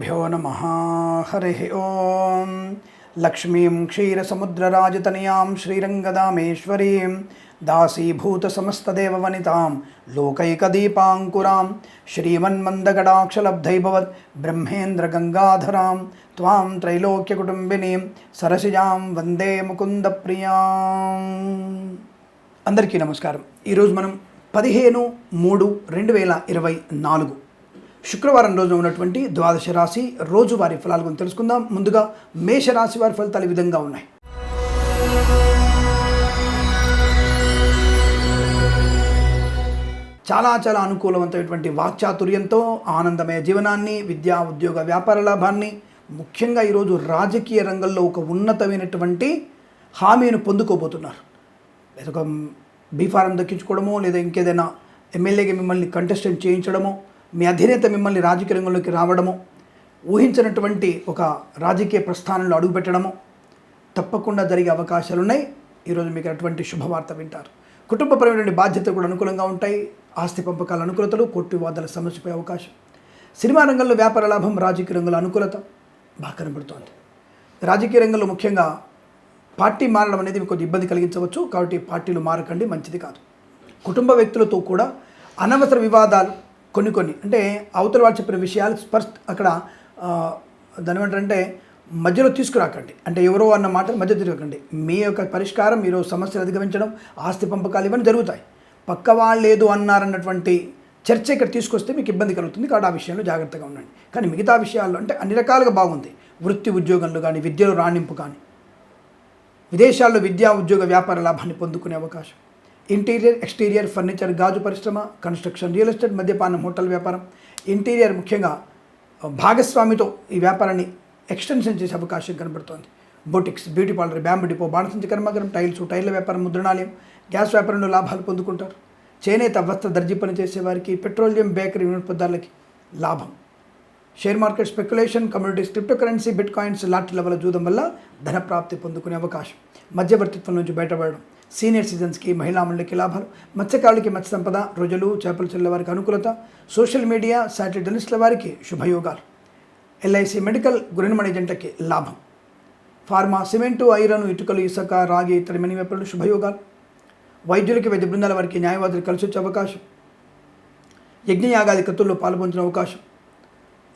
శ్రీగురుభ్యో నమ। హరి ఓం। లక్ష్మీం క్షీరసముద్రరాజతనయాం శ్రీరంగదామేశ్వరీం। దాసీభూతసమస్తదేవవనితాం లోకైకదీపాంకురాం। శ్రీమన్మందగడాక్షలబ్ధైభవత్ బ్రహ్మేంద్రగంగాధరాం। త్వాం త్రైలోక్యకుటుంబినీం సరసిజాం వందే ముకుందప్రియాం। అందరికీ నమస్కారం। ఈరోజు మనం పదిహేను మూడు రెండు వేల ఇరవై నాలుగు శుక్రవారం రోజున ఉన్నటువంటి ద్వాదశ రాశి రోజువారి ఫలాల గురించి తెలుసుకుందాం. ముందుగా మేషరాశి వారి ఫలితాలు ఈ విధంగా ఉన్నాయి. చాలా చాలా అనుకూలవంతమైనటువంటి వాక్చాతుర్యంతో ఆనందమయ జీవనాన్ని విద్యా ఉద్యోగ వ్యాపార లాభాన్ని ముఖ్యంగా ఈరోజు రాజకీయ రంగంలో ఒక ఉన్నతమైనటువంటి హామీను పొందుకోబోతున్నారు. లేదా ఒక బీఫారం దక్కించుకోవడమో లేదా ఇంకేదైనా ఎమ్మెల్యేగా మిమ్మల్ని కంటెస్టెంట్ చేయించడమో మీ అధినేత మిమ్మల్ని రాజకీయ రంగంలోకి రావడము ఊహించినటువంటి ఒక రాజకీయ ప్రస్థానంలో అడుగుపెట్టడము తప్పకుండా జరిగే అవకాశాలు ఉన్నాయి ఈరోజు మీకు అటువంటి శుభవార్త వింటారు. కుటుంబపరమైనటువంటి బాధ్యతలు కూడా అనుకూలంగా ఉంటాయి. ఆస్తి పంపకాల అనుకూలతలు కోర్టు వివాదాల సమస్యపై అవకాశం. సినిమా రంగంలో వ్యాపార లాభం రాజకీయ రంగంలో అనుకూలత బాగా కనబడుతోంది. రాజకీయ రంగంలో ముఖ్యంగా పార్టీ మారడం అనేది మీకు కొద్ది ఇబ్బంది కలిగించవచ్చు. కాబట్టి పార్టీలు మారకండి మంచిది కాదు. కుటుంబ వ్యక్తులతో కూడా అనవసర వివాదాలు కొన్ని కొన్ని. అంటే అవతల వాళ్ళు చెప్పిన విషయాలు స్పర్శ అక్కడ దాని ఏమంటారంటే మధ్యలో తీసుకురాకండి. అంటే ఎవరో అన్న మాట మధ్య తిరగకండి మీ యొక్క పరిష్కారం మీరు సమస్యలు అధిగమించడం ఆస్తి పంపకాలు ఇవన్నీ జరుగుతాయి. పక్క వాళ్ళు లేదు అన్నారన్నటువంటి చర్చ ఇక్కడ తీసుకొస్తే మీకు ఇబ్బంది కలుగుతుంది. కాబట్టి ఆ విషయంలో జాగ్రత్తగా ఉండండి. కానీ మిగతా విషయాల్లో అంటే అన్ని రకాలుగా బాగుంది. వృత్తి ఉద్యోగంలో కానీ విద్యలో రాణింపు కానీ. విదేశాల్లో విద్యా ఉద్యోగ వ్యాపార లాభాన్ని పొందుకునే అవకాశం. ఇంటీరియర్ ఎక్స్టీరియర్ ఫర్నిచర్ గాజు పరిశ్రమ కన్స్ట్రక్షన్ రియల్ ఎస్టేట్ మద్యపానం హోటల్ వ్యాపారం. ఇంటీరియర్ ముఖ్యంగా భాగస్వామితో ఈ వ్యాపారాన్ని ఎక్స్టెన్షన్ చేసే అవకాశం కనబడుతోంది. Boutiques beauty parlour bamboo depot బాణసంచి కర్మాగారం టైల్స్ టైర్ల వ్యాపారం ముద్రణాలయం గ్యాస్ వ్యాపారంలో లాభాలు పొందుకుంటారు. చేనేత వస్త్ర దర్జీ పని చేసేవారికి పెట్రోలియం బేకరీ వినోత్పదాలకి లాభం. Share market speculation communities crypto currency bit coins లాంటి లెవెల జూదం వల్ల ధన ప్రాప్తి పొందుకునే అవకాశం. మధ్యవర్తిత్వం నుంచి బయటపడడం. సీనియర్ సిటిజన్స్కి మహిళా మండలికి లాభాలు మత్స్యకారులకి మత్స్య సంపద రోజులు చేపలు చెల్లె వారికి అనుకూలత సోషల్ మీడియా శాటిలైట్ జర్నలిస్టుల వారికి శుభయోగాలు. ఎల్ఐసి మెడికల్ గురినమణి జంటకి లాభం. ఫార్మా సిమెంటు ఐరన్ ఇటుకలు ఇసుక రాగి ఇతర మని వ్యాపారులు శుభయోగాలు. వైద్యులకి వైద్య బృందాల వారికి న్యాయవాదులు కలిసి వచ్చే అవకాశం. యజ్ఞయాగాది కత్తుల్లో పాల్పొందిన అవకాశం.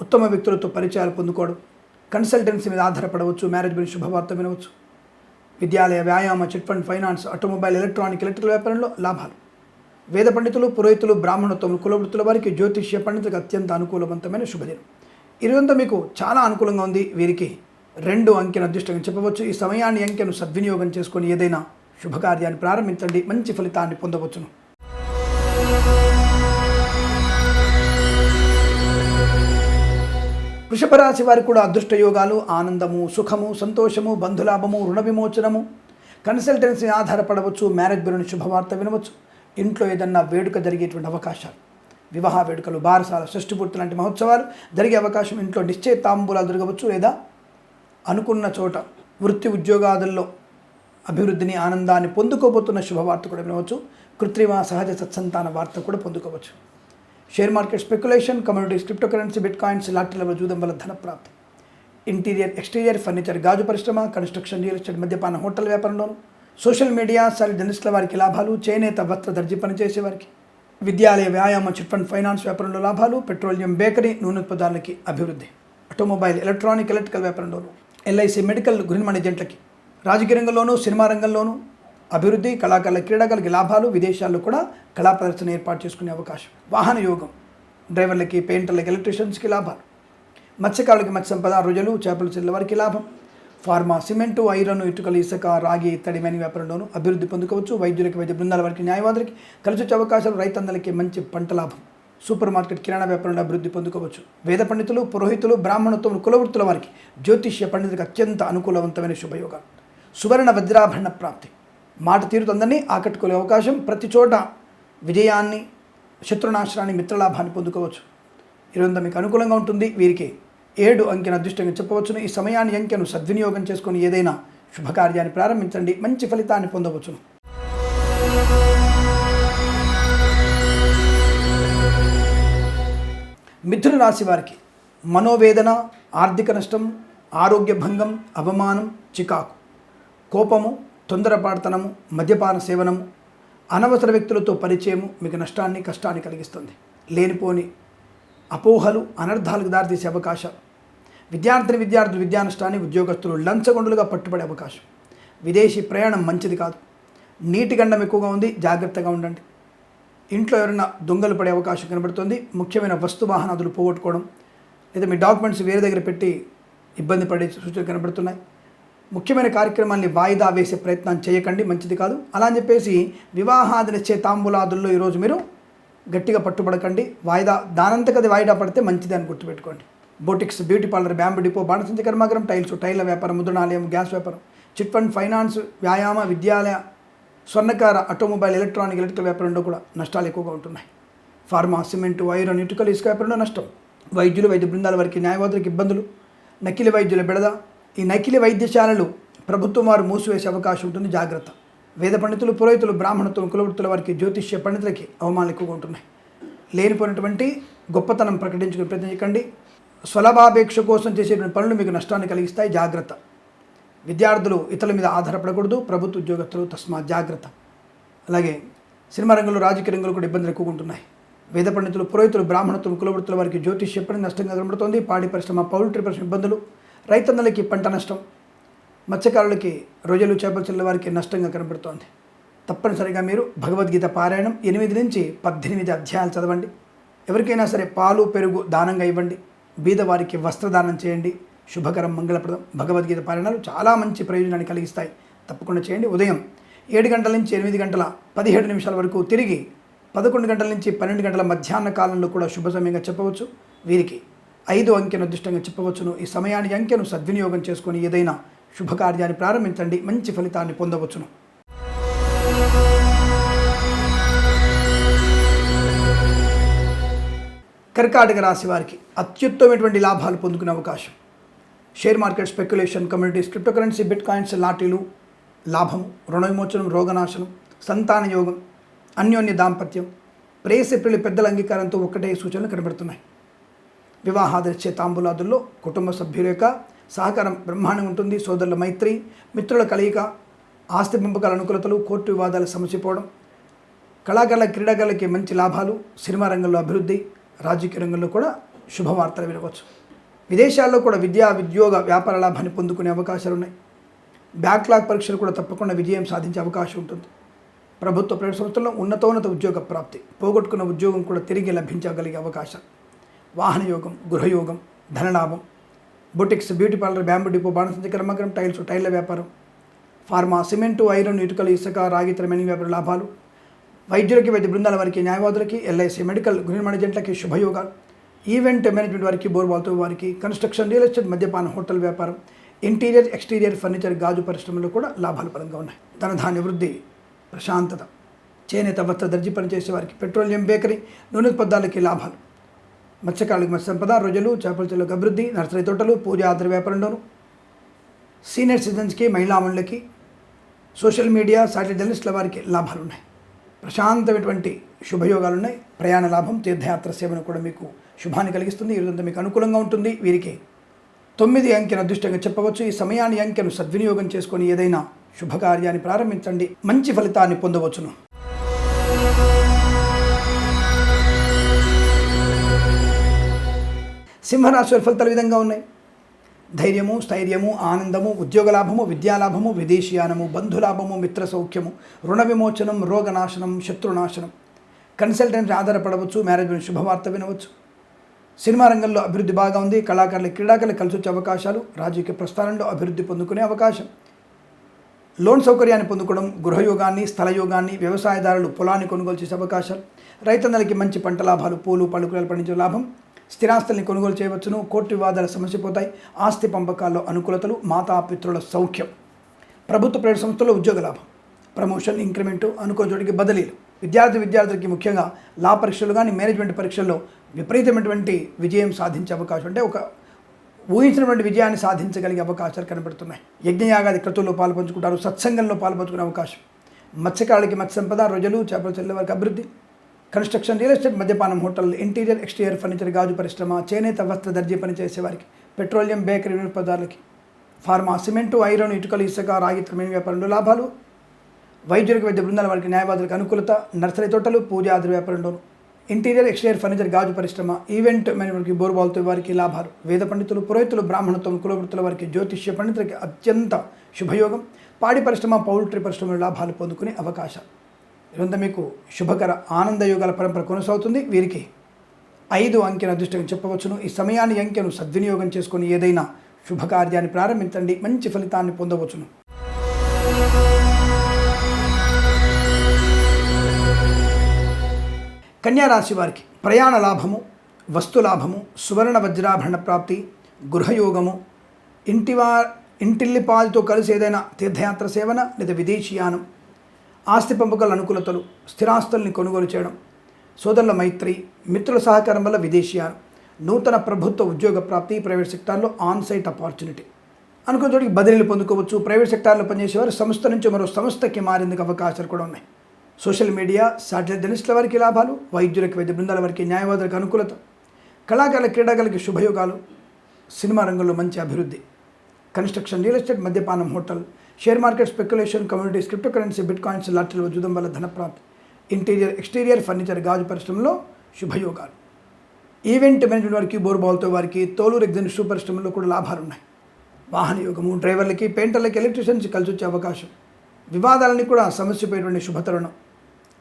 ఉత్తమ వ్యక్తులతో పరిచయాలు పొందుకోవడం. కన్సల్టెన్సీ మీద ఆధారపడవచ్చు మ్యారేజ్ గురించి శుభవార్త వినవచ్చు. విద్యాలయ వ్యాయామ chit fund finance automobile electronic electrical వ్యాపారంలో లాభాలు. వేద పండితులు పురోహితులు బ్రాహ్మణోత్తములు కులవృత్తుల వారికి జ్యోతిష్య పండితులకు అత్యంత అనుకూలవంతమైన శుభదినం. ఇదంతా మీకు చాలా అనుకూలంగా ఉంది. వీరికి రెండు అంకెను అదృష్టంగా చెప్పవచ్చు. ఈ సమయాన్ని అంకెను సద్వినియోగం చేసుకొని ఏదైనా శుభకార్యాన్ని ప్రారంభించండి. మంచి ఫలితాన్ని పొందవచ్చును. వృషభ రాశి వారికి కూడా అదృష్ట యోగాలు ఆనందము సుఖము సంతోషము బంధులాభము రుణ విమోచనము. కన్సల్టెన్సీ ఆధారపడవచ్చు మ్యారేజ్ గురించి శుభవార్త వినవచ్చు. ఇంట్లో ఏదన్నా వేడుక జరిగేటువంటి అవకాశాలు వివాహ వేడుకలు బారసాల షష్ఠిపూర్తి లాంటి మహోత్సవాలు జరిగే అవకాశం ఇంట్లో నిశ్చయితాంబూలాలు జరగవచ్చు లేదా అనుకున్న చోట వృత్తి ఉద్యోగాదుల్లో అభివృద్ధిని ఆనందాన్ని పొందుకోబోతున్న శుభవార్త కూడా వినవచ్చు. కృత్రిమ సహజ సత్సంతాన వార్త కూడా పొందుకోవచ్చు. Share market speculation communities crypto currency bit coins లాంటి లెవెల్ జూదం వల్ల ధన ప్రాప్తి. ఇంటీరియర్ ఎక్స్టీరియర్ ఫర్నిచర్ గాజు పరిశ్రమ కన్స్ట్రక్షన్ రియల్ ఎస్టేట్ మద్యపాన హోటల్ వ్యాపారంలోను. సోషల్ మీడియా సాలి జర్నలిస్టుల వారికి లాభాలు చేనేత వస్త్ర దర్జీ పనిచేసే వారికి. విద్యాలయ వ్యాయామ చిట్ ఫండ్ ఫైనాన్స్ వ్యాపారంలో లాభాలు పెట్రోలియం బేకరీ నూనె ఉత్పదాలకి అభివృద్ధి. ఆటోమొబైల్ ఎలక్ట్రానిక్ ఎలక్ట్రికల్ వ్యాపారంలోను. ఎల్ఐసి మెడికల్ గృహిణి మేనేజెంట్లకి రాజకీయ రంగంలోనూ సినిమా రంగంలోనూ అభివృద్ధి కళాకారుల క్రీడాకారులకి లాభాలు విదేశాల్లో కూడా కళా ప్రదర్శన ఏర్పాటు చేసుకునే అవకాశం. వాహన యోగం డ్రైవర్లకి పెయింటర్లకి ఎలక్ట్రీషియన్స్కి లాభాలు. మత్స్యకారులకి మత్స్య సంపద రుజులు చేపలు చెల్లె వారికి లాభం. ఫార్మా సిమెంటు ఐరన్ ఇటుకలు ఇసుక రాగి ఇత్తడి మైన వ్యాపారంలోనూ అభివృద్ధి పొందుకోవచ్చు. వైద్యులకి వైద్య బృందాల వారికి న్యాయవాదులకి కలిసి వచ్చే అవకాశాలు రైతన్నలకి మంచి పంట లాభం. సూపర్ మార్కెట్ కిరాణా వ్యాపారంలో అభివృద్ధి పొందుకోవచ్చు. వేద పండితులు పురోహితులు బ్రాహ్మణత్వం కులవృత్తుల వారికి జ్యోతిష్య పండితులకు అత్యంత అనుకూలవంతమైన శుభయోగం సువర్ణ వజ్రాభరణ ప్రాప్తి. మాట తీరుతుందని ఆకట్టుకునే అవకాశం ప్రతి చోట విజయాన్ని శత్రునాశనాన్ని మిత్రలాభాన్ని పొందుకోవచ్చు. ఇరవై మీకు అనుకూలంగా ఉంటుంది. వీరికి ఏడు అంకెను అదృష్టంగా చెప్పవచ్చును. ఈ సమయాన్ని అంకెను సద్వినియోగం చేసుకుని ఏదైనా శుభకార్యాన్ని ప్రారంభించండి. మంచి ఫలితాన్ని పొందవచ్చును. మిథున రాశి వారికి మనోవేదన ఆర్థిక నష్టం ఆరోగ్య భంగం అవమానం చికాకు కోపము తొందరపాటుతనము మద్యపాన సేవనము అనవసర వ్యక్తులతో పరిచయము మీకు నష్టాన్ని కష్టాన్ని కలిగిస్తుంది. లేనిపోని అపోహలు అనర్థాలకు దారితీసే అవకాశం. విద్యార్థిని విద్యార్థులు విద్యా నష్టాన్ని ఉద్యోగస్తులు లంచగొండులుగా పట్టుబడే అవకాశం. విదేశీ ప్రయాణం మంచిది కాదు. నీటి గండం ఎక్కువగా ఉంది జాగ్రత్తగా ఉండండి. ఇంట్లో ఎవరైనా దొంగలు పడే అవకాశం కనబడుతుంది ముఖ్యమైన వస్తు వాహనాదులు పోగొట్టుకోవడం లేదా మీ డాక్యుమెంట్స్ వేరే దగ్గర పెట్టి ఇబ్బంది పడే సూచనలు కనబడుతున్నాయి. ముఖ్యమైన కార్యక్రమాల్ని వాయిదా వేసే ప్రయత్నం చేయకండి మంచిది కాదు. అలా అని చెప్పేసి వివాహాదినిచ్చే తాంబూలాదుల్లో ఈరోజు మీరు గట్టిగా పట్టుబడకండి. వాయిదా దానంతకది వాయిదా పడితే మంచిది అని గుర్తుపెట్టుకోండి. Boutiques beauty parlour bamboo depot బాణసంచ కర్మాగరం టైల్స్ టైల్ల వ్యాపారం ముద్రణాలయం గ్యాస్ వ్యాపారం చిట్ ఫండ్ ఫైనాన్స్ వ్యాయామ విద్యాలయ స్వర్ణకార ఆటోమొబైల్ ఎలక్ట్రానిక్ ఎలక్ట్రికల్ వ్యాపారంలో కూడా నష్టాలు ఎక్కువగా ఉంటున్నాయి. ఫార్మా సిమెంట్ ఐరన్ ఇటుకలు ఇసుక వ్యాపారంలో నష్టం. వైద్యులు వైద్య బృందాల వారికి న్యాయవాదులకు ఇబ్బందులు. నకిలీ వైద్యుల బెడద ఈ నకిలీ వైద్యశాలలు ప్రభుత్వం వారు మూసివేసే అవకాశం ఉంటుంది. జాగ్రత్త. వేద పండితులు పురోహితులు బ్రాహ్మణతులు కులవృత్తుల వారికి జ్యోతిష్య పండితులకి అవమానాలు ఎక్కువగా ఉంటున్నాయి. లేనిపోయినటువంటి గొప్పతనం ప్రకటించుకుని ప్రయత్నించకండి స్వలభాపేక్ష కోసం చేసేటువంటి పనులు మీకు నష్టాన్ని కలిగిస్తాయి. జాగ్రత్త. విద్యార్థులు ఇతరుల మీద ఆధారపడకూడదు. ప్రభుత్వ ఉద్యోగస్తులు తస్మా జాగ్రత్త. అలాగే సినిమా రంగంలో రాజకీయ రంగంలో కూడా ఇబ్బందులు ఎక్కువగా ఉంటున్నాయి. వేద పండితులు పురోహితులు బ్రాహ్మణత్వం కులవృత్తుల వారికి జ్యోతిష్ ఎప్పటి నష్టంగా కనబడుతోంది. పాడి పరిశ్రమ పౌల్ట్రీ పరిశ్రమ ఇబ్బందులు. రైతన్నలకి పంట నష్టం మత్స్యకారులకి రొయ్యలు చేపలు చెల్లె వారికి నష్టంగా కనబడుతోంది. తప్పనిసరిగా మీరు భగవద్గీత పారాయణం ఎనిమిది నుంచి పద్దెనిమిది అధ్యాయాలు చదవండి. ఎవరికైనా సరే పాలు పెరుగు దానంగా ఇవ్వండి. బీదవారికి వస్త్రదానం చేయండి. శుభకరం మంగళప్రదం. భగవద్గీత పారాయణాలు చాలా మంచి ప్రయోజనాన్ని కలిగిస్తాయి. తప్పకుండా చేయండి. ఉదయం ఏడు గంటల నుంచి ఎనిమిది గంటల పదిహేడు నిమిషాల వరకు తిరిగి పదకొండు గంటల నుంచి పన్నెండు గంటల మధ్యాహ్న కాలంలో కూడా శుభ సమయంగా చెప్పవచ్చు. వీరికి ఐదు అంకెను అదృష్టంగా చెప్పవచ్చును. ఈ సమయాన్ని అంకెను సద్వినియోగం చేసుకొని ఏదైనా శుభకార్యాన్ని ప్రారంభించండి. మంచి ఫలితాన్ని పొందవచ్చును. కర్కాటక రాశి వారికి అత్యుత్తమైనటువంటి లాభాలు పొందుకునే అవకాశం. Share market speculation communities cryptocurrency bit coins లాటీలు లాభం రుణ విమోచనం రోగనాశనం సంతాన యోగం అన్యోన్య దాంపత్యం ప్రేయసిప్రిలి పెద్దల అంగీకారంతో ఒక్కటే సూచనలు కనబడుతున్నాయి. వివాహాదృశ్య తాంబూలాదుల్లో కుటుంబ సభ్యుల యొక్క సహకారం బ్రహ్మాండంగా ఉంటుంది. సోదరుల మైత్రి మిత్రుల కలయిక ఆస్తి పంపకాల అనుకూలతలు కోర్టు వివాదాలు సమసిపోవడం కళాకారుల క్రీడాకారులకి మంచి లాభాలు సినిమా రంగంలో అభివృద్ధి రాజకీయ రంగంలో కూడా శుభవార్తలు వినవచ్చు. విదేశాల్లో కూడా విద్యా ఉద్యోగ వ్యాపార లాభాన్ని పొందుకునే అవకాశాలు ఉన్నాయి. బ్యాక్లాగ్ పరీక్షలు కూడా తప్పకుండా విజయం సాధించే అవకాశం ఉంటుంది. ప్రభుత్వ ప్రైవేట్ సంస్థల్లో ఉన్నతోన్నత ఉద్యోగ ప్రాప్తి పోగొట్టుకున్న ఉద్యోగం కూడా తిరిగి లభించగలిగే అవకాశం. వాహనయోగం గృహయోగం ధనలాభం boutiques beauty parlour bamboo depot బాణసంచ కర్మకరం టైల్స్ టైర్ల వ్యాపారం ఫార్మా సిమెంటు ఐరన్ ఇటుకలు ఇసుక రాగితర మెనీ వ్యాపార లాభాలు. వైద్యులకి వైద్య బృందాల వారికి న్యాయవాదులకి ఎల్ఐసి మెడికల్ గృహ మేనేజెంట్లకి శుభయోగాలు. ఈవెంట్ మేనేజ్మెంట్ వారికి బోర్బాల్తో వారికి కన్స్ట్రక్షన్ రియల్ ఎస్టేట్ మద్యపాన హోటల్ వ్యాపారం ఇంటీరియర్ ఎక్స్టీరియర్ ఫర్నిచర్ గాజు పరిశ్రమలు కూడా లాభాలు పరంగా ఉన్నాయి. ధనధాన్య వృద్ధి ప్రశాంతత చేనేత వస్త్ర దర్జీ పనిచేసే వారికి పెట్రోలియం బేకరీ నూనె పదార్థాలకి లాభాలు. మత్స్యకారులకు మత్స్య సంపద రొజలు చేపల చెల్లకు అభివృద్ధి నర్సరీ తోటలు పూజ ఆధార వ్యాపారంలోను. సీనియర్ సిటిజన్స్కి మహిళామణులకి సోషల్ మీడియా సాటిలైట్ జర్నలిస్టుల వారికి లాభాలు ఉన్నాయి ప్రశాంతమైనటువంటి శుభయోగాలు ఉన్నాయి ప్రయాణ లాభం తీర్థయాత్ర సేవను కూడా మీకు శుభాన్ని కలిగిస్తుంది. ఈ మీకు అనుకూలంగా ఉంటుంది. వీరికి తొమ్మిది అంకెను అదృష్టంగా చెప్పవచ్చు. ఈ సమయాన్ని అంకెను సద్వినియోగం చేసుకొని ఏదైనా శుభకార్యాన్ని ప్రారంభించండి. మంచి ఫలితాన్ని పొందవచ్చును. సింహరాశి ఫలితాలు విధంగా ఉన్నాయి? ధైర్యము స్థైర్యము ఆనందము ఉద్యోగ లాభము విద్యాలాభము విదేశీయానము బంధులాభము మిత్ర సౌఖ్యము రుణ విమోచనం రోగనాశనం శత్రునాశనం కన్సల్టెంట్ ఆధారపడవచ్చు మ్యారేజ్ శుభవార్త వినవచ్చు. సినిమా రంగంలో అభివృద్ధి బాగా ఉంది కళాకారులు క్రీడాకారులు కలిసి వచ్చే అవకాశాలు రాజకీయ ప్రస్థానంలో అభివృద్ధి పొందుకునే అవకాశం. లోన్ సౌకర్యాన్ని పొందుకోవడం గృహయోగాన్ని స్థలయోగాన్ని వ్యవసాయదారులు పొలాన్ని కొనుగోలు చేసే అవకాశాలు. రైతన్నలకి మంచి పంట లాభాలు పూలు పళ్ళు పండించే లాభం. స్థిరాస్తుల్ని కొనుగోలు చేయవచ్చును కోర్టు వివాదాలు సమస్య పోతాయి ఆస్తి పంపకాల్లో అనుకూలతలు మాతాపిత్రుల సౌఖ్యం. ప్రభుత్వ ప్రైవేట్ సంస్థల్లో ఉద్యోగ లాభం ప్రమోషన్ ఇంక్రిమెంటు అనుకో చోటికి బదిలీలు. విద్యార్థి విద్యార్థులకి ముఖ్యంగా లా పరీక్షలు కానీ మేనేజ్మెంట్ పరీక్షల్లో విపరీతమైనటువంటి విజయం సాధించే అవకాశం అంటే ఒక ఊహించినటువంటి విజయాన్ని సాధించగలిగే అవకాశాలు కనబడుతున్నాయి. యజ్ఞయాగాది క్రతువుల్లో పాల్పంచుకుంటారు సత్సంగంలో పాల్పంచుకునే అవకాశం. మత్స్యకారులకి మత్స్య సంపద రొజలు చేపల చెల్లె వారికి అభివృద్ధి. కన్స్ట్రక్షన్ రియల్ ఎస్టేట్ మద్యపానం హోటల్ ఇంటీరియర్ ఎక్స్టీరియర్ ఫర్నిచర్ గాజు పరిశ్రమ చేనేత వస్త్ర దర్జీ పనిచేసే వారికి పెట్రోలియం బేకరీ పదార్థాలకి ఫార్మా సిమెంటు ఐరన్ ఇటుకలు ఇసుక రాగి త్రిమేణ వ్యాపారంలో లాభాలు. వైద్యులకు వైద్య బృందాల వారికి న్యాయవాదులకు అనుకూలత నర్సరీ తోటలు పూజ వ్యాపారంలోను ఇంటీరియర్ ఎక్స్టీరియర్ ఫర్నిచర్ గాజు పరిశ్రమ ఈవెంట్ మేనేజ్మెంట్కి బోరుబాల్తో వారికి లాభాలు. వేద పండితులు పురోహితులు బ్రాహ్మణత్వం కులవృత్తుల వారికి జ్యోతిష్య పండితులకి అత్యంత శుభయోగం. పాడి పరిశ్రమ పౌల్ట్రీ పరిశ్రమలో లాభాలు పొందుకునే అవకాశం ఇదంతా మీకు శుభకర ఆనందయోగాల పరంపర కొనసాగుతుంది. వీరికి ఐదు అంకెన అదృష్టంగా చెప్పవచ్చును. ఈ సమయాన్ని అంకెను సద్వినియోగం చేసుకొని ఏదైనా శుభకార్యాన్ని ప్రారంభించండి. మంచి ఫలితాన్ని పొందవచ్చును. కన్యారాశి వారికి ప్రయాణ లాభము వస్తు లాభము సువర్ణ వజ్రాభరణ ప్రాప్తి గృహయోగము ఇంటివా ఇంటిల్లిపాదితో కలిసి ఏదైనా తీర్థయాత్ర సేవన లేదా విదేశీయానం ఆస్తి పంపకాల అనుకూలతలు స్థిరాస్తుల్ని కొనుగోలు చేయడం సోదరుల మైత్రి మిత్రుల సహకారం వల్ల విదేశీయాలు నూతన ప్రభుత్వ ఉద్యోగ ప్రాప్తి ప్రైవేట్ సెక్టార్లో ఆన్సైట్ అపార్చునిటీ ఆపర్చునిటీ అనుకున్న చోటికి బదిలీలు పొందుకోవచ్చు. ప్రైవేట్ సెక్టార్లో పనిచేసేవారు సంస్థ నుంచి మరో సంస్థకి మారేందుకు అవకాశాలు కూడా ఉన్నాయి. సోషల్ మీడియా శాటిలైట్ జర్నలిస్టుల వారికి లాభాలు వైద్యులకు వైద్య బృందాల వారికి న్యాయవాదులకు అనుకూలత కళాకారుల క్రీడాకారులకి శుభయోగాలు సినిమా రంగంలో మంచి అభివృద్ధి కన్స్ట్రక్షన్ రియల్ ఎస్టేట్ మద్యపానం hotel share market speculation communities crypto currency bitcoins లాటరీల జూదం వల్ల ధనప్రాప్తి. ఇంటీరియర్ ఎక్స్టీరియర్ ఫర్నిచర్ గాజు పరిశ్రమలో శుభయోగాలు. ఈవెంట్ మేనేజ్మెంట్ వారికి బోర్బాల్తో వారికి తోలూరు ఎగ్జిన్ షూ పరిశ్రమలో కూడా లాభాలు ఉన్నాయి వాహన యోగము డ్రైవర్లకి పెయింటర్లకి ఎలక్ట్రీషియన్స్ కలిసి వచ్చే అవకాశం. వివాదాలని కూడా సమస్యపోయేటువంటి శుభతరుణం.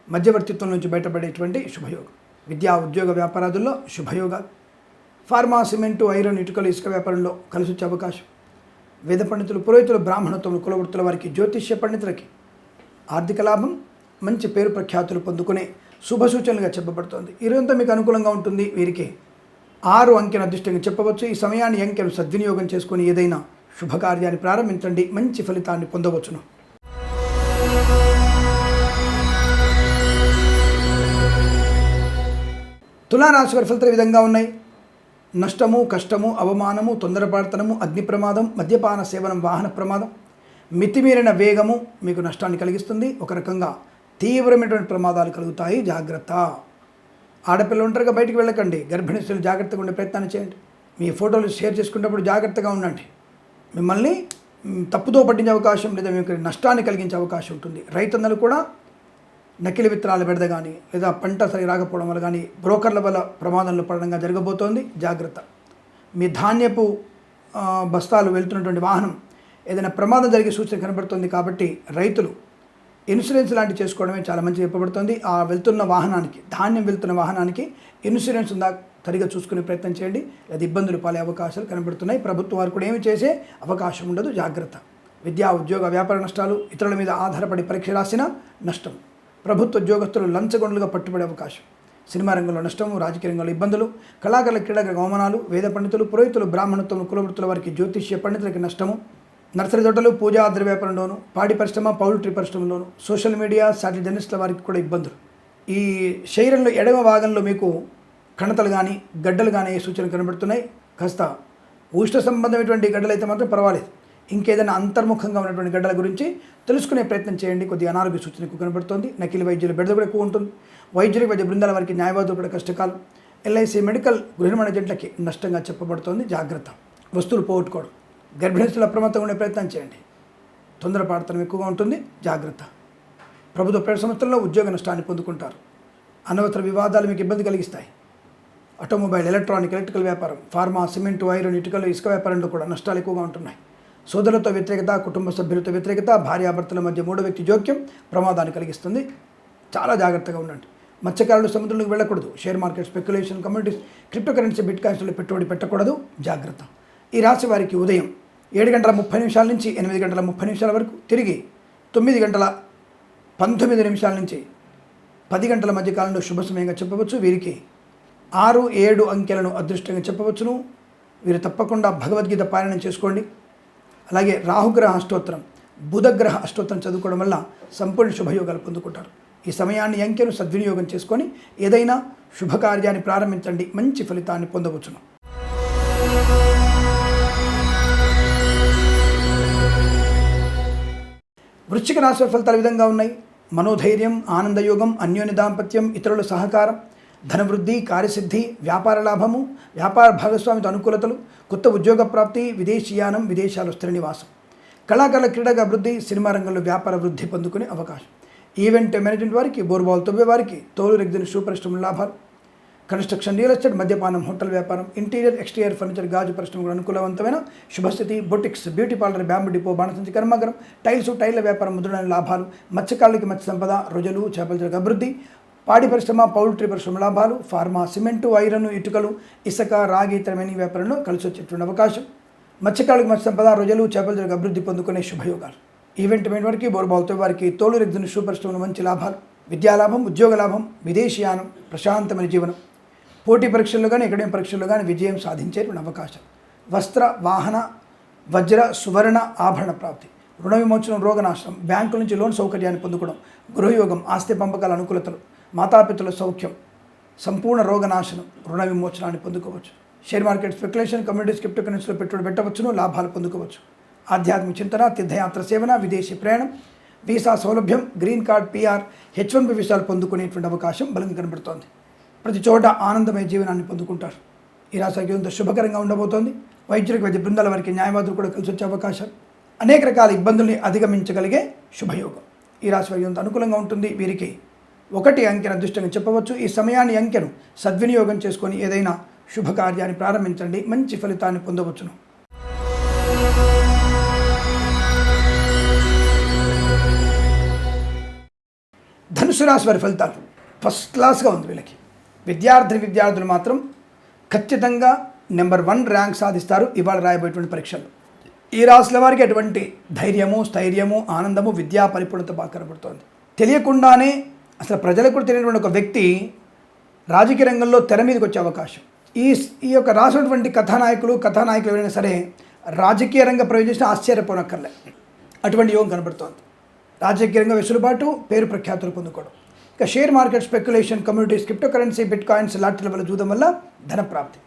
మధ్యవర్తిత్వం నుంచి బయటపడేటువంటి శుభయోగం. విద్యా ఉద్యోగ వ్యాపారాదుల్లో శుభయోగాలు. ఫార్మా సిమెంటు ఐరన్ ఇటుకలు ఇసుక వ్యాపారంలో కలిసి వచ్చే అవకాశం. వేద పండితులు పురోహితులు బ్రాహ్మణత్వం కులవృత్తుల వారికి జ్యోతిష్య పండితులకి ఆర్థిక లాభం మంచి పేరు ప్రఖ్యాతులు పొందుకునే శుభ సూచనలుగా చెప్పబడుతోంది. ఇరంతా మీకు అనుకూలంగా ఉంటుంది. వీరికి ఆరు అంకెను అదృష్టంగా చెప్పవచ్చు. ఈ సమయాన్ని అంకెను సద్వినియోగం చేసుకొని ఏదైనా శుభకార్యాన్ని ప్రారంభించండి. మంచి ఫలితాన్ని పొందవచ్చును. తులారాశి వారి ఫలితాలు విధంగా ఉన్నాయి. నష్టము కష్టము అవమానము తొందరపడతనము అగ్ని ప్రమాదం మద్యపాన సేవనం వాహన ప్రమాదం. మితిమీరిన వేగము మీకు నష్టాన్ని కలిగిస్తుంది. ఒక రకంగా తీవ్రమైనటువంటి ప్రమాదాలు కలుగుతాయి. జాగ్రత్త. ఆడపిల్లలు ఉంటారుగా బయటికి వెళ్ళకండి. గర్భిణీ జాగ్రత్తగా ఉండే ప్రయత్నాన్ని చేయండి. మీ ఫోటోలు షేర్ చేసుకునేటప్పుడు జాగ్రత్తగా ఉండండి. మిమ్మల్ని తప్పుతో పట్టించే అవకాశం లేదా మీకు నష్టాన్ని కలిగించే అవకాశం ఉంటుంది. రైతన్నలు కూడా నకిలీ విత్తనాలు పెడద కానీ లేదా పంట సరి రాకపోవడం వల్ల కానీ బ్రోకర్ల వల్ల ప్రమాదంలో పడడంగా జరగబోతోంది. జాగ్రత్త. మీ ధాన్యపు బస్తాలు వెళ్తున్నటువంటి వాహనం ఏదైనా ప్రమాదం జరిగే సూచన కనబడుతుంది కాబట్టి రైతులు ఇన్సూరెన్స్ లాంటివి చేసుకోవడమే చాలా మంచి చెప్పబడుతుంది. ఆ వెళ్తున్న వాహనానికి ధాన్యం వెళ్తున్న వాహనానికి ఇన్సూరెన్స్ ఉందా సరిగా చూసుకునే ప్రయత్నం చేయండి. లేదా ఇబ్బందులు పాలే అవకాశాలు కనబడుతున్నాయి. ప్రభుత్వం వారు కూడా ఏమి చేసే అవకాశం ఉండదు. జాగ్రత్త. విద్యా ఉద్యోగ వ్యాపార నష్టాలు ఇతరుల మీద ఆధారపడి పరీక్ష రాసిన నష్టం. ప్రభుత్వ ఉద్యోగస్తులు లంచగొండలుగా పట్టుబడే అవకాశం. సినిమా రంగంలో నష్టము రాజకీయ రంగంలో ఇబ్బందులు కళాకారుల క్రీడక అవమానాలు వేద పండితులు పురోహితులు బ్రాహ్మణత్వం కులవృత్తుల వారికి జ్యోతిష్య పండితులకి నష్టము. నర్సరీ తోటలు పూజా ఆద్ర వ్యాపారంలోను పాడి పరిశ్రమ పౌల్ట్రీ పరిశ్రమలోను సోషల్ మీడియా శాటిలైట్ జర్నలిస్టుల వారికి కూడా ఇబ్బందులు. ఈ శరీరంలో ఎడమ భాగంలో మీకు కణతలు కానీ గడ్డలు కానీ సూచనలు కనబడుతున్నాయి. కాస్త ఉష్ణ సంబంధమైనటువంటి గడ్డలు అయితే మాత్రం పర్వాలేదు. ఇంకేదైనా అంతర్ముఖంగా ఉన్నటువంటి గడ్డల గురించి తెలుసుకునే ప్రయత్నం చేయండి. కొద్దిగా అనారోగ్య సూచన ఎక్కువ కనబడుతుంది. నకిలీ వైద్యుల బెడద కూడా ఎక్కువ ఉంటుంది. వైద్యులకు వైద్య బృందాల వారికి న్యాయవాదులు కూడా కష్టకాలం. ఎల్ఐసి మెడికల్ గృహ నిర్మాణ ఏజెంట్లకి నష్టంగా చెప్పబడుతోంది. జాగ్రత్త. వస్తువులు పోగొట్టుకోవడం. గర్భిణీస్తులు అప్రమత్తంగా ఉండే ప్రయత్నం చేయండి. తొందరపడతనం ఎక్కువగా ఉంటుంది. జాగ్రత్త. ప్రభుత్వ ప్రైవేట్ సంస్థల్లో ఉద్యోగ నష్టాన్ని పొందుకుంటారు. అనవసర వివాదాలు మీకు ఇబ్బంది కలిగిస్తాయి. ఆటోమొబైల్ ఎలక్ట్రానిక్ ఎలక్ట్రికల్ వ్యాపారం ఫార్మా సిమెంట్ ఐరన్ ఇటుకలు ఇసుక వ్యాపారంలో కూడా నష్టాలు ఎక్కువగా ఉంటున్నాయి. సోదరులతో వ్యతిరేకత కుటుంబ సభ్యులతో వ్యతిరేకత భార్యాభర్తల మధ్య మూడో వ్యక్తి జోక్యం ప్రమాదాన్ని కలిగిస్తుంది. చాలా జాగ్రత్తగా ఉండండి. మత్స్యకారులు సముద్రంలోకి వెళ్ళకూడదు. Share market speculation communities crypto currency bit కాయిన్స్లో పెట్టుబడి పెట్టకూడదు. జాగ్రత్త. ఈ రాశి వారికి ఉదయం ఏడు గంటల ముప్పై నిమిషాల నుంచి ఎనిమిది గంటల ముప్పై నిమిషాల వరకు తిరిగి తొమ్మిది గంటల పంతొమ్మిది నిమిషాల నుంచి పది గంటల మధ్య కాలంలో శుభ సమయంగా చెప్పవచ్చు. వీరికి ఆరు ఏడు అంకెలను అదృష్టంగా చెప్పవచ్చును. వీరు తప్పకుండా భగవద్గీత పారాయణం చేసుకోండి. అలాగే రాహుగ్రహ అష్టోత్తరం బుధగ్రహ అష్టోత్తరం చదువుకోవడం వల్ల సంపూర్ణ శుభయోగాలు పొందుకుంటారు. ఈ సమయాన్ని ఈ అంకెను సద్వినియోగం చేసుకొని ఏదైనా శుభకార్యాన్ని ప్రారంభించండి మంచి ఫలితాన్ని పొందవచ్చును. వృశ్చిక రాశి ఫలితాలు విధంగా ఉన్నాయి. మనోధైర్యం ఆనందయోగం అన్యోన్య దాంపత్యం ఇతరుల సహకారం ధనవృద్ధి కార్యసిద్ధి వ్యాపార లాభము వ్యాపార భాగస్వామితో అనుకూలతలు కొత్త ఉద్యోగ ప్రాప్తి విదేశీయానం విదేశాలు స్థిరనివాసం కళాకారుల క్రీడగా అభివృద్ధి సినిమా రంగంలో వ్యాపార వృద్ధి పొందుకునే అవకాశం. ఈవెంట్ మేనేజ్మెంట్ వారికి బోర్బాల్ తొవ్వే వారికి తోలు రెగ్దిన షూ పరిశ్రమ లాభాలు. కన్స్ట్రక్షన్ రియల్ ఎస్టేట్ మద్యపానం హోటల్ వ్యాపారం ఇంటీరియర్ ఎక్స్టీరియర్ ఫర్నిచర్ గాజు పరిశ్రమకు అనుకూలవంతమైన శుభస్థితి boutiques beauty parlour bamboo depot బాణసంచి కర్మాగారం టైల్స్ టైల్ల వ్యాపారం ముద్రణ లాభాలు మత్స్యకారులకి మత్స్య సంపద రొజలు చేపల చెరకు అభివృద్ధి పాడి పరిశ్రమ పౌల్ట్రీ పరిశ్రమ లాభాలు ఫార్మా సిమెంటు ఐరన్ ఇటుకలు ఇసుక రాగి ఇతరమైన వ్యాపారంలో కలిసి వచ్చేటువంటి అవకాశం. మత్స్యకారులకు మత్స్య సంపద రోజులు చేపల జరిగే అభివృద్ధి పొందుకునే శుభయోగాలు. ఈవెంట్ మైన వారికి బోర్బాల్తో వారికి తోలు రెగ్జిన్ షూ మంచి లాభాలు. విద్యాలాభం ఉద్యోగ లాభం విదేశీయానం ప్రశాంతమైన జీవనం. పోటీ పరీక్షల్లో కానీ ఎకడమిక్ పరీక్షల్లో కానీ విజయం సాధించేటువంటి అవకాశం. వస్త్ర వాహన వజ్ర సువర్ణ ఆభరణ ప్రాప్తి. రుణ విమోచనం రోగనాశనం బ్యాంకుల నుంచి లోన్ సౌకర్యాన్ని పొందుకోవడం గృహయోగం ఆస్తి పంపకాల అనుకూలతలు. మాతాపితల సౌఖ్యం సంపూర్ణ రోగనాశనం రుణ విమోచనాన్ని పొందుకోవచ్చు. Share market speculation communities crypto కరెన్సీలో పెట్టుబడి పెట్టవచ్చును లాభాలు పొందుకోవచ్చు. ఆధ్యాత్మిక చింతన తీర్థయాత్ర సేవన విదేశీ ప్రయాణం వీసా సౌలభ్యం green card PR H one B వీసాలు పొందుకునేటువంటి అవకాశం బలంగా కనబడుతోంది. ప్రతి చోట ఆనందమయ జీవనాన్ని పొందుకుంటారు. ఈ రాశికి శుభకరంగా ఉండబోతోంది. వైద్యులకు వైద్య బృందాల వారికి న్యాయవాదులు కూడా కలిసి వచ్చే అవకాశం. అనేక రకాల ఇబ్బందుల్ని అధిగమించగలిగే శుభయోగం. ఈ రాశి వారికి అనుకూలంగా ఉంటుంది. వీరికి ఒకటి అంకెను అదృష్టంగా చెప్పవచ్చు. ఈ సమయాన్ని అంకెను సద్వినియోగం చేసుకొని ఏదైనా శుభకార్యాన్ని ప్రారంభించండి. మంచి ఫలితాన్ని పొందవచ్చును. ధనుసు రాశి వారి ఫలితాలు ఫస్ట్ క్లాస్గా ఉంది వీళ్ళకి. విద్యార్థి విద్యార్థులు మాత్రం ఖచ్చితంగా నెంబర్ వన్ ర్యాంక్ సాధిస్తారు ఇవాళ రాయబోయేటువంటి పరీక్షలు. ఈ రాశుల వారికి అటువంటి ధైర్యము స్థైర్యము ఆనందము విద్యా పరిపూర్ణత బాగా కనబడుతోంది. తెలియకుండానే అసలు ప్రజలకు కూడా తెలియనటువంటి ఒక వ్యక్తి రాజకీయ రంగంలో తెర మీదకి వచ్చే అవకాశం. ఈ ఈ యొక్క రాసినటువంటి కథానాయకులు కథానాయకులు ఎవరైనా సరే రాజకీయ రంగ ప్రవేశించిన ఆశ్చర్యపోనక్కర్లే. అటువంటి యోగం కనబడుతోంది. రాజకీయ రంగ వెసులుబాటు పేరు ప్రఖ్యాతులు పొందుకోవడం. ఇక share market speculation communities crypto currency bitcoins లాంటి వల్ల చూడడం వల్ల ధన ప్రాప్తి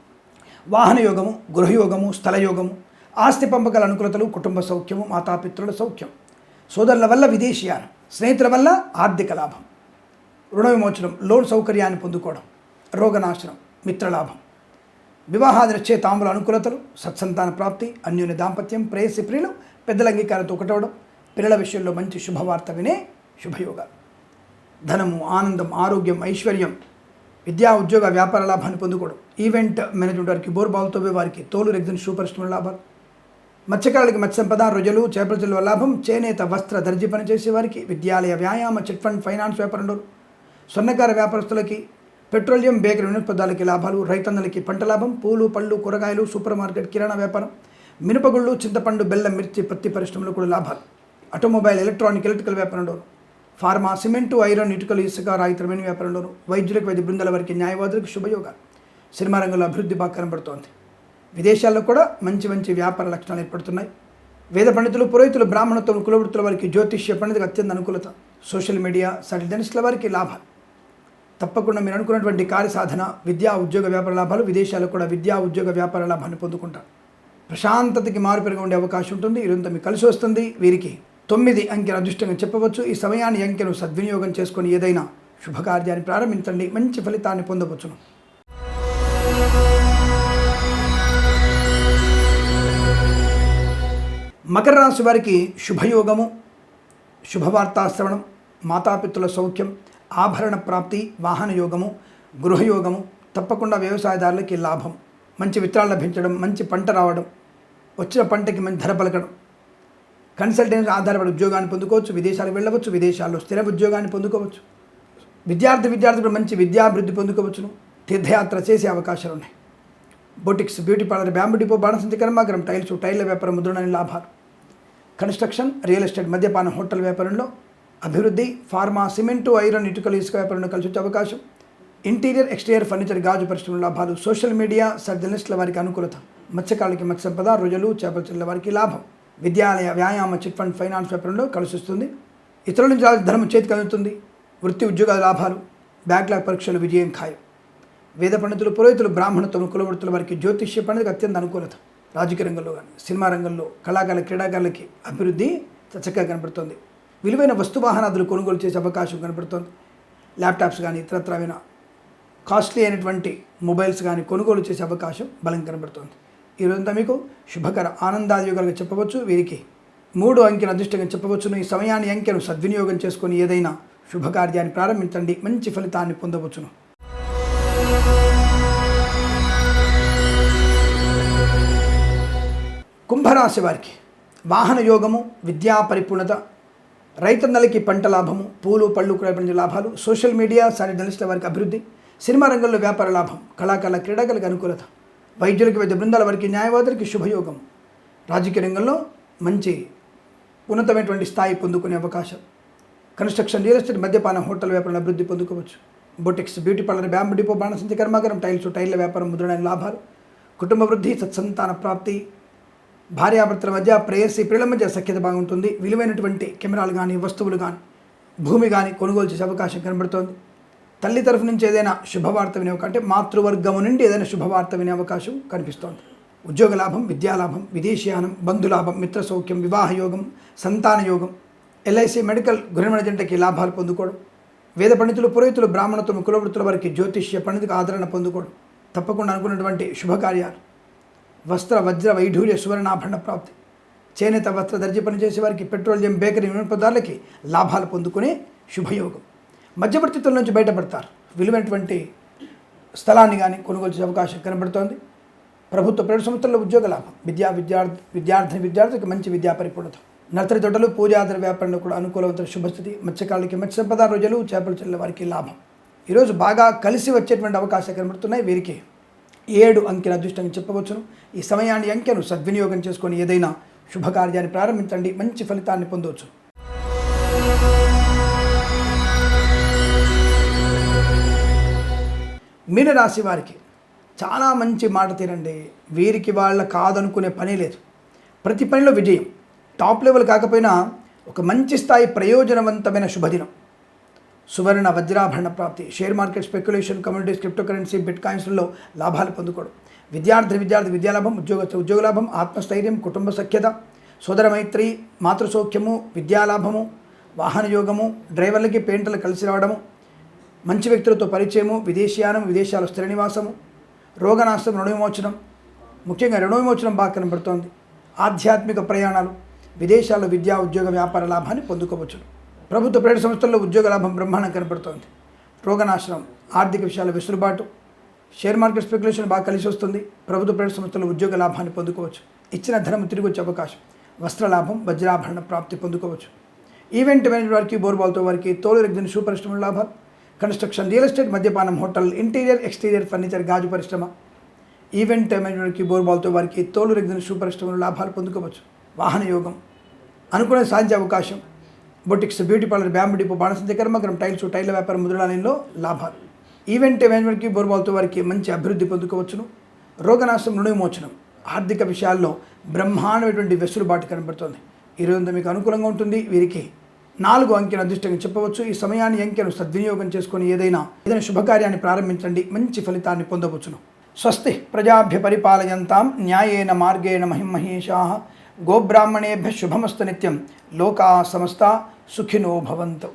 వాహన యోగము గృహయోగము స్థలయోగము ఆస్తి పంపకాల అనుకూలతలు కుటుంబ సౌఖ్యము మాతాపిత్రుల సౌఖ్యం. సోదరుల వల్ల విదేశీయానం స్నేహితుల వల్ల ఆర్థిక లాభం. రుణ విమోచనం లోన్ సౌకర్యాన్ని పొందుకోవడం రోగనాశనం మిత్రలాభం. వివాహాది తాముల అనుకూలతలు సత్సంతాన ప్రాప్తి అన్యోన్య దాంపత్యం ప్రేయసి ప్రియులు పెద్దల అంగీకారంతో ఒకటవడం పిల్లల విషయంలో మంచి శుభవార్త వినే శుభయోగాలు. ధనము ఆనందం ఆరోగ్యం ఐశ్వర్యం విద్యా ఉద్యోగ వ్యాపార లాభాన్ని పొందుకోవడం. ఈవెంట్ మేనేజ్మెంట్ వారికి బోర్బాల్తో వారికి తోలు రెగ్జిన్ షూ పరిశ్రమల లాభాలు. మత్స్యకారులకి మత్స్య సంపద రొజలు చేపల చెల్లువ లాభం చేనేత వస్త్ర దర్జీ పనిచేసే వారికి విద్యాలయ వ్యాయామ చిట్ ఫండ్ ఫైనాన్స్ వ్యాపారంలో సొన్నకార వ్యాపారస్తులకి పెట్రోలియం బేకరీ వినోత్పదాలకి లాభాలు రైతన్నలకి పంట లాభం పూలు పళ్ళు కూరగాయలు సూపర్ మార్కెట్ కిరాణా వ్యాపారం మినపగుళ్ళు చింతపండు బెల్లం మిర్చి పత్తి పరిశ్రమలో కూడా లాభాలు. ఆటోమొబైల్ ఎలక్ట్రానిక్ ఎలక్ట్రికల్ వ్యాపారంలో ఫార్మా సిమెంటు ఐరన్ ఇటుకలు ఇసుక రాయితరమైన వ్యాపారంలోను వైద్యులకు వైద్య బృందాల వారికి న్యాయవాదులకు శుభయోగాలు. సినిమా రంగంలో అభివృద్ధి బాగా కనబడుతోంది. విదేశాల్లో కూడా మంచి మంచి వ్యాపార లక్షణాలు ఏర్పడుతున్నాయి. వేద పండితులు పురోహితులు బ్రాహ్మణత్వం కులవృత్తుల వారికి జ్యోతిష్య పండితులకు అత్యంత అనుకూలత. సోషల్ మీడియా సటిజనిస్టుల వారికి లాభాలు. తప్పకుండా మీరు అనుకున్నటువంటి కార్య సాధన విద్యా ఉద్యోగ వ్యాపార లాభాలు విదేశాల్లో కూడా విద్యా ఉద్యోగ వ్యాపార లాభాన్ని పొందుకుంటారు. ప్రశాంతతకి మారుపెరుగు ఉండే అవకాశం ఉంటుంది ఇదంతా మీకు కలిసి వస్తుంది. వీరికి తొమ్మిది అంకెలు అదృష్టంగా చెప్పవచ్చు. ఈ సమయాన్ని అంకెను సద్వినియోగం చేసుకొని ఏదైనా శుభకార్యాన్ని ప్రారంభించండి. మంచి ఫలితాన్ని పొందవచ్చును. మకర రాశి వారికి శుభయోగము శుభవార్తాశ్రవణం మాతాపిత్రుల సౌఖ్యం ఆభరణ ప్రాప్తి వాహన యోగము గృహయోగము తప్పకుండా వ్యవసాయదారులకి లాభం. మంచి విత్తనాలు లభించడం మంచి పంట రావడం వచ్చిన పంటకి మంచి ధర పలకడం. కన్సల్టెన్సీ ఆధారపడి ఉద్యోగాన్ని పొందుకోవచ్చు విదేశాలకు వెళ్ళవచ్చు విదేశాల్లో స్థిర ఉద్యోగాన్ని పొందుకోవచ్చు. విద్యార్థి విద్యార్థులు మంచి విద్యాభివృద్ధి పొందుకోవచ్చును. తీర్థయాత్ర చేసే అవకాశాలు ఉన్నాయి. Boutiques beauty parlour bamboo depot బాణసంతి కర్మాగ్రం టైల్స్ టైర్ల వ్యాపారం ముద్రణని లాభాలు. కన్స్ట్రక్షన్ రియల్ ఎస్టేట్ మద్యపాన హోటల్ వ్యాపారంలో అభివృద్ధి ఫార్మా సిమెంటు ఐరన్ ఇటుకలు ఇసుక వ్యాపారంలో కలిసి వచ్చే అవకాశం. ఇంటీరియర్ ఎక్స్టీరియర్ ఫర్నిచర్ గాజు పరిశ్రమల లాభాలు సోషల్ మీడియా సర్జనిస్టుల వారికి అనుకూలత. మత్స్యకారులకి మత్స్య సంపద చేపల చెల్ల వారికి లాభం. విద్యాలయ వ్యాయామ చిట్ ఫండ్ ఫైనాన్స్ వ్యాపారంలో కలుసిస్తుంది. ఇతరుల నుంచి రావాల్సిన ధనం చేతికి అందుతుంది. వృత్తి ఉద్యోగాల లాభాలు బ్యాక్లాగ్ పరీక్షలు విజయం ఖాయం. వేద పండితులు పురోహితులు బ్రాహ్మణత్వం కులవృత్తుల వారికి జ్యోతిష్య పండుగ అత్యంత అనుకూలత. రాజకీయ రంగంలో కానీ సినిమా రంగంలో కళాకారుల క్రీడాకారులకి అభివృద్ధి చక్కగా కనబడుతుంది విలువైన వస్తువాహనాదులు కొనుగోలు చేసే అవకాశం కనబడుతోంది. ల్యాప్టాప్స్ కానీ ఇతరత్రమైన కాస్ట్లీ అయినటువంటి మొబైల్స్ కానీ కొనుగోలు చేసే అవకాశం బలం కనబడుతోంది. ఈ మీకు శుభకర ఆనందాదియోగాలుగా చెప్పవచ్చు. వీరికి మూడు అంకెను అదృష్టంగా చెప్పవచ్చును ఈ సమయాన్ని అంకెను సద్వినియోగం చేసుకొని ఏదైనా శుభకార్యాన్ని ప్రారంభించండి. మంచి ఫలితాన్ని పొందవచ్చును. కుంభరాశి వారికి వాహన యోగము విద్యా పరిపూర్ణత రైతన్నలకి పంట లాభము పూలు పళ్ళు కూడా లాభాలు సోషల్ మీడియా సాటి జర్నలిస్టుల వారికి అభివృద్ధి సినిమా రంగంలో వ్యాపార లాభం కళాకారుల క్రీడాకులకు అనుకూలత వైద్యులకి వైద్య బృందాల వారికి న్యాయవాదులకి శుభయోగం. రాజకీయ రంగంలో మంచి ఉన్నతమైనటువంటి స్థాయి పొందుకునే అవకాశం. కన్స్ట్రక్షన్ రియల్ ఎస్టేట్ మద్యపాన హోటల్ వ్యాపారంలో అభివృద్ధి పొందుకోవచ్చు. Boutiques beauty parlour bamboo depot బాణసంచి కర్మాగారం టైల్స్ టైర్ల వ్యాపారం ముద్రణ లాభాలు. కుటుంబ వృద్ధి సత్సంతాన ప్రాప్తి భార్యాభర్తల మధ్య ప్రేయసి ప్రియుల మధ్య సఖ్యత బాగుంటుంది. విలువైనటువంటి కెమెరాలు కానీ వస్తువులు కానీ భూమి కానీ కొనుగోలు చేసే అవకాశం కనబడుతోంది. తల్లి తరఫు నుంచి ఏదైనా శుభవార్త వినే అంటే మాతృవర్గము నుండి ఏదైనా శుభవార్త వినే అవకాశం కనిపిస్తోంది. ఉద్యోగ లాభం విద్యాలాభం విదేశీయానం బంధులాభం మిత్ర సౌఖ్యం వివాహ యోగం సంతాన యోగం ఎల్ఐసి మెడికల్ గృహ జంటకి లాభాలు పొందుకోవడం వేద పండితులు పురోహితులు బ్రాహ్మణత్వం కులవృత్తుల వారికి జ్యోతిష్య పండితులకు ఆదరణ పొందుకోవడం తప్పకుండా అనుకున్నటువంటి శుభకార్యాలు. వస్త్ర వజ్ర వైఢూర్య సువర్ణాభరణ ప్రాప్తి. చేనేత వస్త్ర దర్జీ పనిచేసే వారికి పెట్రోలియం బేకరీ వినియోగదారులకి లాభాలు పొందుకునే శుభయోగం. మధ్యవర్తిత్వం నుంచి బయటపడతారు. విలువైనటువంటి స్థలాన్ని కానీ కొనుగోలు చేసే అవకాశం కనబడుతోంది. ప్రభుత్వ ప్రైవేట్ సంస్థల్లో ఉద్యోగ లాభం. విద్యా విద్యార్థి విద్యార్థిని విద్యార్థులకు మంచి విద్యా పరిపూర్ణత. నర్సరీ తోటలు పూజాదర వ్యాపారంలో కూడా అనుకూలవంతుల శుభస్థితి. మత్స్యకారులకి మత్స్య సంపద రోజులు చేపలు చెల్లెల వారికి లాభం. ఈరోజు బాగా కలిసి వచ్చేటువంటి అవకాశాలు కనబడుతున్నాయి. వీరికి ఏడు అంకెల అదృష్టంగా చెప్పవచ్చును. ఈ సమయాన్ని అంకెను సద్వినియోగం చేసుకొని ఏదైనా శుభకార్యాన్ని ప్రారంభించండి. మంచి ఫలితాన్ని పొందవచ్చు మీనరాశి వారికి చాలా మంచి మాట తీరండి. వీరికి వాళ్ళ కాదనుకునే పని లేదు. ప్రతి పనిలో విజయం. టాప్ లెవెల్ కాకపోయినా ఒక మంచి స్థాయి ప్రయోజనవంతమైన శుభదినం. సువర్ణ వజ్రాభరణ ప్రాప్తి. Share market speculation communities crypto currency bit కాయిన్స్లలో లాభాలు పొందుకోవడం విద్యార్థి విద్యార్థి విద్యాలాభం ఉద్యోగ ఉద్యోగలాభం ఆత్మస్థైర్యం కుటుంబ సఖ్యత సోదర మైత్రి మాతృసౌఖ్యము విద్యాలాభము వాహన యోగము డ్రైవర్లకి పెయింటర్లు కలిసి రావడము మంచి వ్యక్తులతో పరిచయము విదేశీయానం విదేశాలు స్థిర నివాసము రోగనాశం రుణవిమోచనం ముఖ్యంగా రుణ విమోచనం బాగా కనబడుతోంది. ఆధ్యాత్మిక ప్రయాణాలు విదేశాల్లో విద్యా ఉద్యోగ వ్యాపార లాభాన్ని పొందుకోవచ్చు ప్రభుత్వ ప్రైవేట్ సంస్థల్లో ఉద్యోగ లాభం బ్రహ్మాండం కనపడుతోంది. రోగనాశనం ఆర్థిక విషయాల వెసులుబాటు షేర్ మార్కెట్ స్పెక్యులేషన్ బాగా కలిసి వస్తుంది. ప్రభుత్వ ప్రైవేట్ సంస్థల్లో ఉద్యోగ లాభాన్ని పొందుకోవచ్చు. ఇచ్చిన ధనం తిరిగి వచ్చే అవకాశం. వస్త్ర లాభం వజ్రాభరణ ప్రాప్తి పొందుకోవచ్చు. ఈవెంట్ మేనేజ్ వారికి బోర్బాల్తో వారికి తోలు రెగ్జిన్ షూ పరిశ్రమల లాభాలు. కన్స్ట్రక్షన్ రియల్ ఎస్టేట్ మద్యపానం హోటల్ ఇంటీరియర్ ఎక్స్టీరియర్ ఫర్నిచర్ గాజు పరిశ్రమ. ఈవెంట్ మేనేజ్మెంట్కి బోర్బాల్తో వారికి తోలు రెగ్జిన్ షూ పరిశ్రమలు లాభాలు పొందుకోవచ్చు. వాహన యోగం అనుకునే సాధించే అవకాశం. Boutiques beauty parlour bamboo depot బాణసంచ కర్మగరం టైల్స్ టైర్ల వ్యాపారం ముద్రాలయంలో లాభాలు. ఈవెంట్ మేనేజ్మెంట్కి బోర్బాల్తో వారికి మంచి అభివృద్ధి పొందుకోవచ్చును. రోగనాశం రుణవిమోచనం ఆర్థిక విషయాల్లో బ్రహ్మాండమైనటువంటి వెసులుబాటు కనబడుతుంది. ఈరోజు మీకు అనుకూలంగా ఉంటుంది. వీరికి నాలుగు అంకెను అదృష్టంగా చెప్పవచ్చు. ఈ సమయాన్ని అంకెను సద్వినియోగం చేసుకొని ఏదైనా ఏదైనా శుభకార్యాన్ని ప్రారంభించండి. మంచి ఫలితాన్ని పొందవచ్చును. స్వస్తి ప్రజాభ్య పరిపాలయంతాం. న్యాయేన మార్గేణ మహిమహేషా గోబ్రాహ్మణేభ్య శుభమస్తు నిత్యం. లోకా సమస్త. सुखिनो भवन्तु।